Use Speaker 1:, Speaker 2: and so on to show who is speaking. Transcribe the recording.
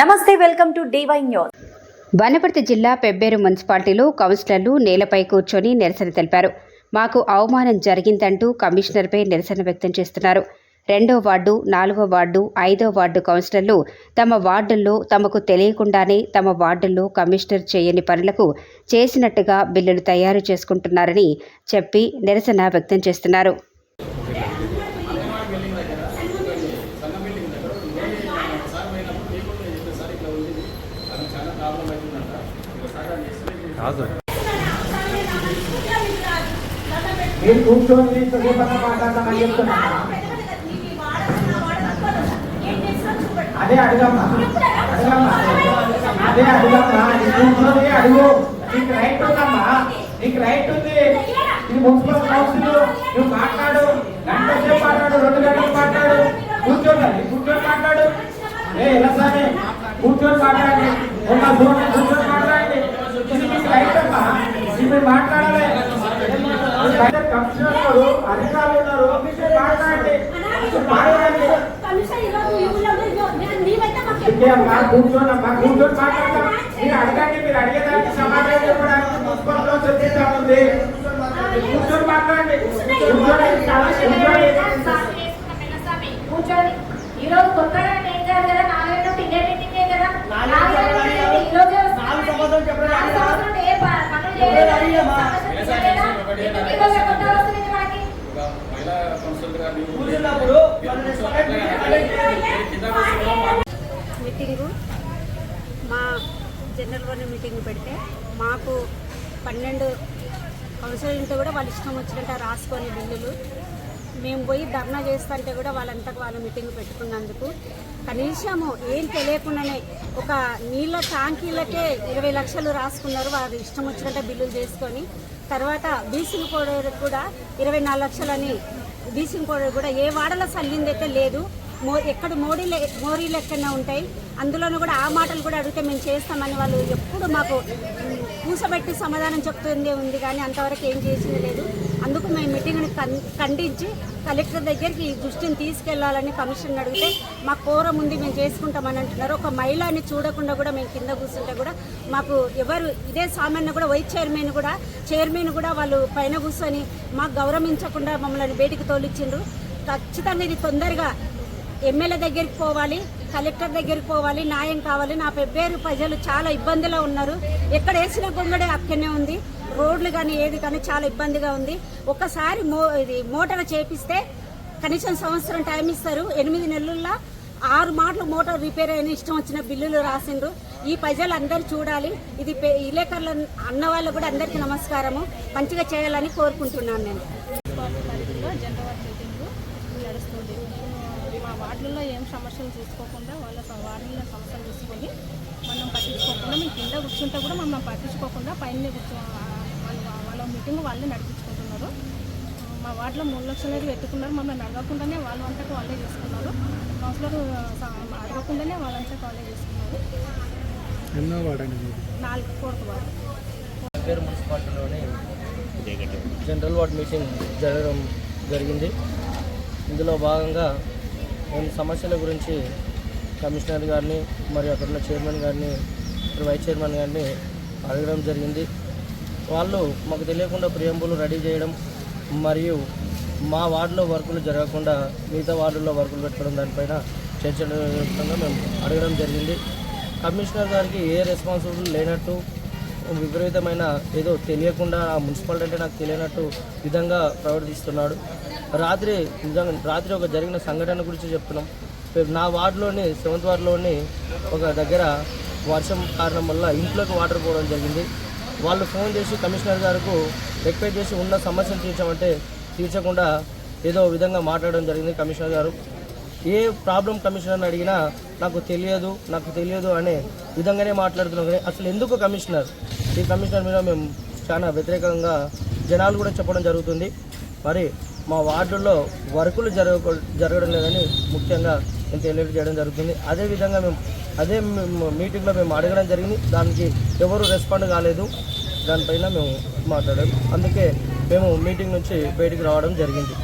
Speaker 1: నమస్తే welcome to DY news.
Speaker 2: Wanaparthy జిల్లా పెబ్బేరు మున్సిపాలిటీలో కౌన్సిలర్లు నేలపై కూర్చొని నిరసన తెలిపారు. మాకు అవమానం జరిగిందంటూ కమిషనర్పై నిరసన వ్యక్తం చేస్తున్నారు. రెండో వార్డు నాలుగో వార్డు ఐదో వార్డు కౌన్సిలర్లు తమ వార్డుల్లో తమకు తెలియకుండానే తమ వార్డుల్లో కమిషనర్ చేయని పనులకు చేసినట్టుగా బిల్లులు తయారు చేసుకుంటున్నారని చెప్పి నిరసన వ్యక్తం చేస్తున్నారు.
Speaker 3: కాదు.
Speaker 4: మీరు కూర్చొని సుదీపంగా మాట్లాడతామని చెప్తున్నా. అదే అడగమ్మా. అడగమ్మా అదే అడగమ్మా. నీ కూర్చొని అడుగు. నీకు రైట్ ఉందమ్మా. నీకు రైట్ ఉంది. నీ మున్సిపల్ కౌన్సిల్ నువ్వు మాట్లాడు. గంట సేపు మాట్లాడు రెండు గంటలు మాట్లాడు. కూర్చోండి. కూర్చొని మాట్లాడు. ఏ ఎలా సరే? కూర్చొని మాట్లాడి కూర్చొని మాట్లాడాలి. కమిషనర్ అధికారులు ఉన్నారు. మాట్లాడండి. కూర్చోండి కూర్చొని మాట్లాడతాం. మీరు అడగండి మీరు అడిగేదానికి సమాధానం చెప్పడానికి ఉంది. కూర్చొని మాట్లాడండి. కూర్చోండి. కూర్చోండి.
Speaker 5: ఈరోజు కొత్తగా ఏం కాదు కదా నాలుగైదు టింగే మీటింగే కదా నాలుగైదు మీటింగ్ ఈ రోజే
Speaker 4: నాలుగు సంవత్సరాలు చెప్పలేదు
Speaker 5: నాలుగు సంవత్సరాలు ఏ ప- పనులు చేయలేదా? సమస్యలు చేయలేదా? ఎందుకు ఈ రోజు కొత్తగా వస్తుంది మనకి?
Speaker 3: మహిళా కౌన్సిలర్ గారిని
Speaker 4: కూర్చున్నప్పుడు వాళ్ళు రెస్పెక్ట్
Speaker 3: కింద కూర్చోవడం
Speaker 6: మీటింగు మా జనరల్ వన్ మీటింగ్ పెడితే మాకు పన్నెండు కౌన్సిలర్లతో కూడా వాళ్ళు ఇష్టం వచ్చినట్టు రాసుకొని బిల్లులు మేము పోయి ధర్నా చేస్తుంటే కూడా వాళ్ళంతకు వాళ్ళ మీటింగ్ పెట్టుకున్నందుకు కనీసము ఏం తెలియకుండానే ఒక నీళ్ళ ట్యాంకీలకే ఇరవై లక్షలు రాసుకున్నారు వారు ఇష్టం వచ్చినట్టు బిల్లులు చేసుకొని తర్వాత బీసీలు కూడా ఇరవై నాలుగు లక్షలని బ్లీచింగ్ పౌడర్ కూడా ఏ వాడలో చల్లిందైతే లేదు. మో ఎక్కడ మోడీ లె- మోరీ ఉంటాయి అందులోనూ కూడా ఆ మాటలు కూడా అడిగితే మేము చేస్తామని వాళ్ళు ఎప్పుడు మాకు ఉమ్, కూసబెట్టి సమాధానం చెప్తుందే ఉంది కానీ అంతవరకు ఏం చేసింది లేదు. అందుకు మేము మీటింగ్ని ఖండించి కలెక్టర్ దగ్గరికి ఈ దృష్టిని తీసుకెళ్ళాలని కమిషన్ అడిగితే మా కోరం ఉంది మేము చేసుకుంటామని అంటున్నారు. ఒక మహిళని చూడకుండా కూడా మేము కింద కూర్చుంటే కూడా మాకు ఎవరు ఇదే సామాన్య కూడా వైస్ చైర్మన్ కూడా చైర్మన్ కూడా వాళ్ళు పైన కూర్చొని మాకు గౌరవించకుండా మమ్మల్ని బయటికి తోలిచ్చిండ్రు. ఖచ్చితంగా ఇది తొందరగా ఎమ్మెల్యే దగ్గరికి పోవాలి కలెక్టర్ దగ్గరికి పోవాలి న్యాయం కావాలి. నా పెబ్బేరు ప్రజలు చాలా ఇబ్బందిలో ఉన్నారు. ఎక్కడ వేసిన గొంగడే అక్కడనే ఉంది. రోడ్లు కానీ ఏది కానీ చాలా ఇబ్బందిగా ఉంది. ఒక్కసారి మో ఇది మోటార్ చేపిస్తే కనీసం సంవత్సరం టైం ఇస్తారు. ఎనిమిది నెలల్లో ఆరు మాటలు మోటార్ రిపేర్ అయిన ఇష్టం వచ్చిన బిల్లులు రాసిండ్రు. ఈ ప్రజలు అందరూ చూడాలి. ఇది పె- విలేకరుల అన్న వాళ్ళు కూడా అందరికీ నమస్కారము. మంచిగా చేయాలని కోరుకుంటున్నాను నేను
Speaker 7: పరిధిలో జనరల్ వర్క్ మీటింగ్ నడుస్తుంది మా వార్డులలో ఏం సమస్యలు చూసుకోకుండా వాళ్ళ వార్డులలో సమస్యలు తీసుకొని మనం పట్టించుకోకుండా మేము కింద కూర్చుంటే కూడా మమ్మల్ని పట్టించుకోకుండా పైన కూర్చో వాళ్ళ వాళ్ళ మీటింగ్ వాళ్ళే నడిపించుకుంటున్నారు. మా వార్డులో మూడు లక్షలు అనేది పెట్టుకున్నారు. మమ్మల్ని అడగకుండానే వాళ్ళ అంతటా వాళ్ళే చేసుకున్నారు. కౌన్సిలర్ అడగకుండానే వాళ్ళంతటా వాళ్ళే చేసుకున్నారు. నాలుగు వార్డు.
Speaker 8: మున్సిపాలిటీలోని జనరల్ వార్డ్ మీటింగ్ జరగడం జరిగింది. ఇందులో భాగంగా మేము సమస్యల గురించి కమిషనర్ గారిని మరియు అక్కడ ఉన్న చైర్మన్ గారిని వైస్ చైర్మన్ గారిని అడగడం జరిగింది. వాళ్ళు మాకు తెలియకుండా ప్రియంబులు రెడీ చేయడం మరియు మా వార్డులో వర్కులు జరగకుండా మిగతా వార్డుల్లో వర్కులు పెట్టుకోవడం దానిపైన చర్చ మేము అడగడం జరిగింది. కమిషనర్ గారికి ఏ రెస్పాన్సిబుల్ లేనట్టు విపరీతమైన ఏదో తెలియకుండా ఆ మున్సిపాలిటీ అంటే నాకు తెలియనట్టు విధంగా ప్రవర్తిస్తున్నాడు. రాత్రి నిజంగా రాత్రి ఒక జరిగిన సంఘటన గురించి చెప్తున్నాం. నా వార్డులోని సెవెంత్ వార్డులోని ఒక దగ్గర వర్షం కారణం వల్ల ఇంట్లోకి వాటర్ పోవడం జరిగింది. వాళ్ళు ఫోన్ చేసి కమిషనర్ గారికి రిక్వెస్ట్ చేసి ఉన్న సమస్యను తీర్చమంటే తీర్చకుండా ఏదో విధంగా మాట్లాడడం జరిగింది కమిషనర్ గారు. ఏ ప్రాబ్లం కమిషనర్ని అడిగినా నాకు తెలియదు నాకు తెలియదు అనే విధంగానే మాట్లాడుతున్నాం. కానీ అసలు ఎందుకు కమిషనర్? ఈ కమిషనర్ మీద మేము చాలా వ్యతిరేకంగా జనాలు కూడా చెప్పడం జరుగుతుంది. మరి మా వార్డుల్లో వర్కులు జరగ జరగడం లేదని ముఖ్యంగా నేను తెలియజేయడం జరుగుతుంది. అదేవిధంగా మేము అదే మేము మీటింగ్లో మేము అడగడం జరిగింది. దానికి ఎవరు రెస్పాండ్ కాలేదు. దానిపైన మేము మాట్లాడాము. అందుకే మేము మీటింగ్ నుంచి బయటికి రావడం జరిగింది.